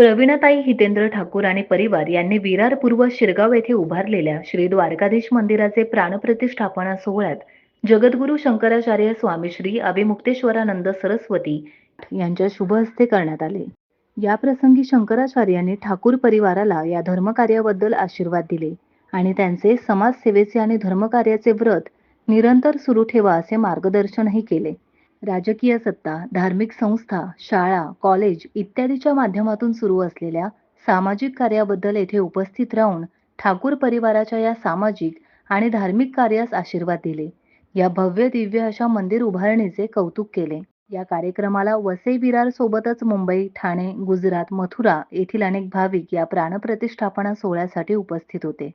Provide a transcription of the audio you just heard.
प्रवीणताई हितेंद्र ठाकूर आणि परिवार यांनी विरार पूर्व शिरगाव येथे उभारलेल्या श्री द्वारकाधीश मंदिराचे प्राणप्रतिष्ठापना सोहळ्यात जगद्गुरू शंकराचार्य स्वामी श्री अभिमुक्तेश्वरानंद सरस्वती यांच्या शुभ हस्ते करण्यात आले. याप्रसंगी शंकराचार्यांनी ठाकूर परिवाराला या धर्मकार्याबद्दल आशीर्वाद दिले आणि त्यांचे समाजसेवेचे आणि धर्मकार्याचे व्रत निरंतर सुरू ठेवा असे मार्गदर्शनही केले. राजकीय सत्ता धार्मिक संस्था शाळा कॉलेज इत्यादीच्या माध्यमातून सुरू असलेल्या सामाजिक कार्याबद्दल येथे उपस्थित राहून ठाकूर परिवाराच्या या सामाजिक आणि धार्मिक कार्यास आशीर्वाद दिले. या भव्य दिव्य अशा मंदिर उभारणीचे कौतुक केले. या कार्यक्रमाला वसई विरार सोबतच मुंबई ठाणे गुजरात मथुरा येथील अनेक भाविक या प्राणप्रतिष्ठापना सोहळ्यासाठी उपस्थित होते.